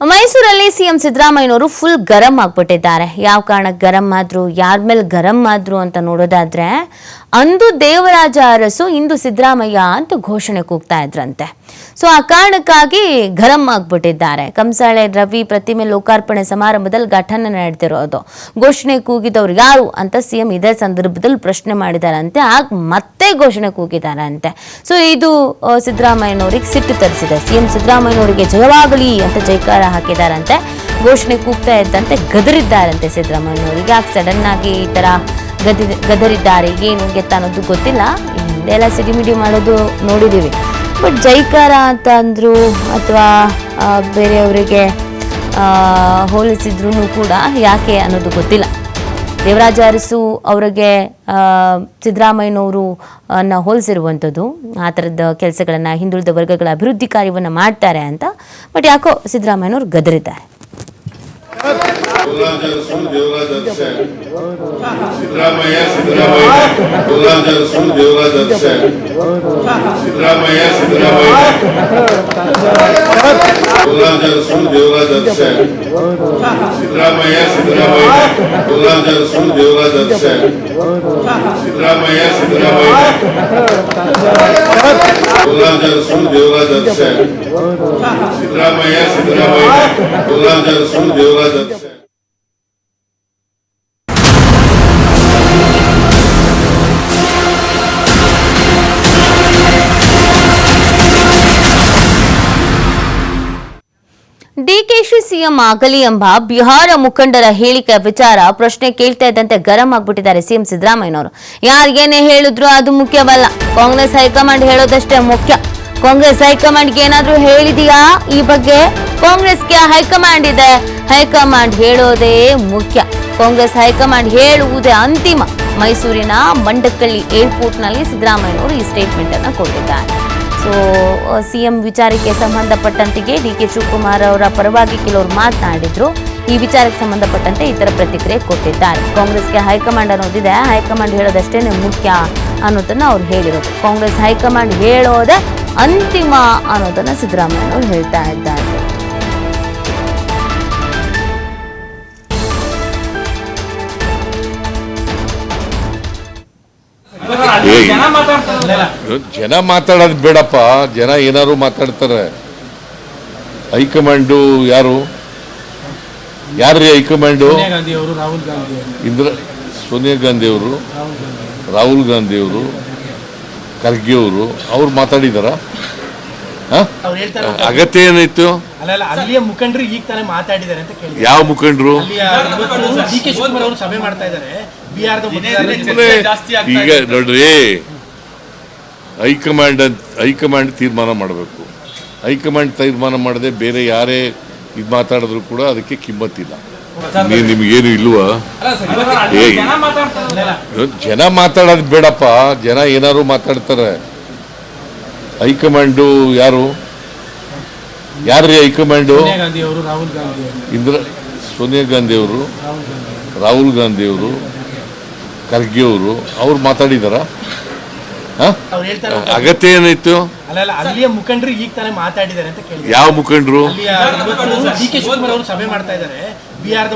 ಮೈಸೂರಲ್ಲಿ ಸಿಎಂ ಸಿದ್ದರಾಮಯ್ಯನವರು ಫುಲ್ ಗರಂ ಆಗ್ಬಿಟ್ಟಿದ್ದಾರೆ. ಯಾವ ಕಾರಣಕ್ಕೆ ಗರಂ ಆದ್ರು, ಯಾರ ಮೇಲೆ ಗರಂ ಆದ್ರು ಅಂತ ನೋಡೋದಾದ್ರೆ, ಅಂದು ದೇವರಾಜ ಅರಸು, ಇಂದು ಸಿದ್ದರಾಮಯ್ಯ ಅಂತ ಘೋಷಣೆ ಕೂಗ್ತಾ ಇದ್ರಂತೆ. ಸೊ, ಆ ಕಾರಣಕ್ಕಾಗಿ ಗರಂ ಆಗ್ಬಿಟ್ಟಿದ್ದಾರೆ. ಕಂಸಾಳೆ, ರವಿ, ಪ್ರತಿಮೆ ಲೋಕಾರ್ಪಣೆ ಸಮಾರಂಭದಲ್ಲಿ ಘಟನೆ ನಡೆದಿರೋದು. ಘೋಷಣೆ ಕೂಗಿದವ್ರು ಯಾರು ಅಂತ ಸಿಎಂ ಇದೇ ಸಂದರ್ಭದಲ್ಲಿ ಪ್ರಶ್ನೆ ಮಾಡಿದಾರಂತೆ. ಆಗ ಮತ್ತೆ ಘೋಷಣೆ ಕೂಗಿದಾರಂತೆ. ಸೊ, ಇದು ಸಿದ್ದರಾಮಯ್ಯನವರಿಗೆ ಸಿಟ್ಟು ತರಿಸಿದೆ. ಸಿಎಂ ಸಿದ್ದರಾಮಯ್ಯನವರಿಗೆ ಜಯವಾಗಲಿ ಅಂತ ಜೈಕಾರ ಹಾಕಿದಾರಂತೆ, ಘೋಷಣೆ ಕೂಗ್ತಾ ಇದ್ದಂತೆ ಗದರಿದ್ದಾರಂತೆ ಸಿದ್ದರಾಮಯ್ಯನವರಿಗೆ ಯಾಕೆ ಸಡನ್ ಆಗಿ ಈ ತರ ಗದಿ, ಗದರಿದ್ದಾರೆ? ಏನು ಗೆತ್ತ ಅನ್ನೋದು ಗೊತ್ತಿಲ್ಲ. ಹಿಂದೆಲ್ಲ ಸಿಡಿಮಿಡಿ ಮಾಡೋದು ನೋಡಿದ್ದೀವಿ ಬಟ್ ಜೈಕಾರ ಅಂತ ಅಂದರು ಅಥವಾ ಬೇರೆಯವರಿಗೆ ಹೋಲಿಸಿದ್ರು ಕೂಡ ಯಾಕೆ ಅನ್ನೋದು ಗೊತ್ತಿಲ್ಲ. ದೇವರಾಜ ಅರಸು ಅವರಿಗೆ ಸಿದ್ದರಾಮಯ್ಯನವರು ಅನ್ನ ಹೋಲಿಸಿರುವಂಥದ್ದು. ಆ ಥರದ ಕೆಲಸಗಳನ್ನು, ಹಿಂದುಳಿದ ವರ್ಗಗಳ ಅಭಿವೃದ್ಧಿ ಕಾರ್ಯವನ್ನು ಮಾಡ್ತಾರೆ ಅಂತ. ಬಟ್ ಯಾಕೋ ಸಿದ್ದರಾಮಯ್ಯನವರು ಗದರಿದ್ದಾರೆ. ಸಿದ್ದರಾಮಯ್ಯ ಸಿದ್ದರಾಮಯ್ಯ ಸಿದ್ದರಾಮಯ್ಯ. ಸಿದ್ದರಾಮಯ್ಯ ಸಿದ್ದರಾಮಯ್ಯ ದೇವರಾಜ ದೇವರಾಜರಸು ದೇವರಾಜರ್ಷ ಸಿದ್ದರಾಮಯ್ಯ ಸಿದ್ದರಾಮಯ್ಯ ದೇವರಾಜ ಸಿದ್ದರಾಮಯ್ಯ ಸಿದ್ದರಾಮಯ್ಯ ದೇವರಾಜರಸು ದೇವರಾಜರ್ಷ ಸಿದ್ದರಾಮಯ್ಯ ಡಿಕೆಶಿ ಸಿಎಂ ಆಗಲಿ ಎಂಬ ಬಿಹಾರ ಮುಖಂಡರ ಹೇಳಿಕೆ ವಿಚಾರ ಪ್ರಶ್ನೆ ಕೇಳ್ತಾ ಇದ್ದಂತೆ ಗರಂ ಆಗ್ಬಿಟ್ಟಿದ್ದಾರೆ ಸಿಎಂ ಸಿದ್ದರಾಮಯ್ಯನವರು. ಯಾರಿಗೇನೆ ಹೇಳಿದ್ರು ಅದು ಮುಖ್ಯವಲ್ಲ. ಕಾಂಗ್ರೆಸ್ ಹೈಕಮಾಂಡ್ ಹೇಳೋದಷ್ಟೇ ಮುಖ್ಯ. ಕಾಂಗ್ರೆಸ್ ಹೈಕಮಾಂಡ್ಗೆ ಏನಾದರೂ ಹೇಳಿದೀಯಾ? ಈ ಬಗ್ಗೆ ಕಾಂಗ್ರೆಸ್ಗೆ ಹೈಕಮಾಂಡ್ ಇದೆ. ಹೈಕಮಾಂಡ್ ಹೇಳೋದೇ ಮುಖ್ಯ. ಕಾಂಗ್ರೆಸ್ ಹೈಕಮಾಂಡ್ ಹೇಳುವುದೇ ಅಂತಿಮ. ಮೈಸೂರಿನ ಮಂಡಕಳ್ಳಿ ಏರ್ಪೋರ್ಟ್ನಲ್ಲಿ ಸಿದ್ದರಾಮಯ್ಯನವರು ಈ ಸ್ಟೇಟ್ಮೆಂಟ್ ಅನ್ನು ಕೊಟ್ಟಿದ್ದಾರೆ. ಸೊ ಸಿ ಎಂ ವಿಚಾರಕ್ಕೆ ಸಂಬಂಧಪಟ್ಟಂತೆಯೇ ಡಿ ಕೆ ಶಿವಕುಮಾರ್ ಅವರ ಪರವಾಗಿ ಕೆಲವರು ಮಾತನಾಡಿದ್ರು. ಈ ವಿಚಾರಕ್ಕೆ ಸಂಬಂಧಪಟ್ಟಂತೆ ಈ ಥರ ಪ್ರತಿಕ್ರಿಯೆ ಕೊಟ್ಟಿದ್ದಾರೆ. ಕಾಂಗ್ರೆಸ್ಗೆ ಹೈಕಮಾಂಡ್ ಅನ್ನೋದಿದೆ. ಹೈಕಮಾಂಡ್ ಹೇಳೋದಷ್ಟೇ ಮುಖ್ಯ ಅನ್ನೋದನ್ನ ಅವ್ರು ಹೇಳಿರೋದು. ಕಾಂಗ್ರೆಸ್ ಹೈಕಮಾಂಡ್ ಹೇಳೋದೇ ಅಂತಿಮ ಅನ್ನೋದನ್ನ ಸಿದ್ದರಾಮಯ್ಯನವರು ಹೇಳ್ತಾ ಇದ್ದಾರೆ. ಜನ ಮಾತಾಡೋದು ಬೇಡಪ್ಪ. ಜನ ಏನಾದ್ರು ಮಾತಾಡ್ತಾರೆ. ಹೈಕಮಾಂಡು ಯಾರು? ಯಾರ್ರಿ ಹೈಕಮಾಂಡು? ಸೋನಿಯಾ ಗಾಂಧಿ ಅವರು ರಾಹುಲ್ ಗಾಂಧಿ ಅವರು. ಇಂದ್ರ ಸೋನಿಯಾ ಗಾಂಧಿ ಅವರು ರಾಹುಲ್ ಗಾಂಧಿ ಅವರು ಖರ್ಗೆ ಅವರು ಅವ್ರು ಮಾತಾಡಿದಾರ? ಅವ್ರು ಹೇಳ್ತಾರೆ? ಅಗತ್ಯ ಏನಾಯ್ತು? ಯಾವ ಮುಖಂಡರು? ಅಲ್ಲಿಯ ಡಿ ಕೆ ಶಿವಕುಮಾರ್ ಅವರು ಸಭೆ ಮಾಡ್ತಾ ಇದ್ದಾರೆ. ಬಿಹಾರದ ಈಗ ನೋಡ್ರಿ ಹೈಕಮಾಂಡ್ ಅಂತ ಹೈಕಮಾಂಡ್ ತೀರ್ಮಾನ ಮಾಡಬೇಕು. ಹೈಕಮಾಂಡ್ ತೀರ್ಮಾನ ಮಾಡದೆ ಬೇರೆ ಯಾರೇ ಇದು ಮಾತಾಡಿದ್ರು ಕೂಡ ಅದಕ್ಕೆ ಕಿಮ್ಮತ್ತಿಲ್ಲ. ನೀ- ನಿಮ್ಗೇನು ಇಲ್ವಾ. ಜನ ಮಾತಾಡೋದು ಬೇಡಪ್ಪ. ಜನ ಏನಾರು ಮಾತಾಡ್ತಾರೆ. ಹೈಕಮಾಂಡು ಯಾರು? ಯಾರ್ರಿ ಹೈಕಮಾಂಡು? ಇಂದ್ರ ಸೋನಿಯಾ ಗಾಂಧಿ ಅವರು ರಾಹುಲ್ ಗಾಂಧಿ ಅವರು. ಖರ್ಗೆ ಅವರು ಅವ್ರು ಮಾತಾಡಿದಾರ. ಅವ್ರು ಹೇಳ್ತಾರೆ ಅಗತ್ಯ ಏನಾಯ್ತು? ಅಲ್ಲ ಅಲ್ಲಿಯ ಮುಖಂಡರು ಈಗ ತಾನೇ ಮಾತಾಡಿದ್ದಾರೆ ಅಂತ ಕೇಳಿ ಯಾವ ಮುಖಂಡರು? ಸಭೆ ಮಾಡ್ತಾ ಇದ್ದಾರೆ. ಬಿಹಾರದ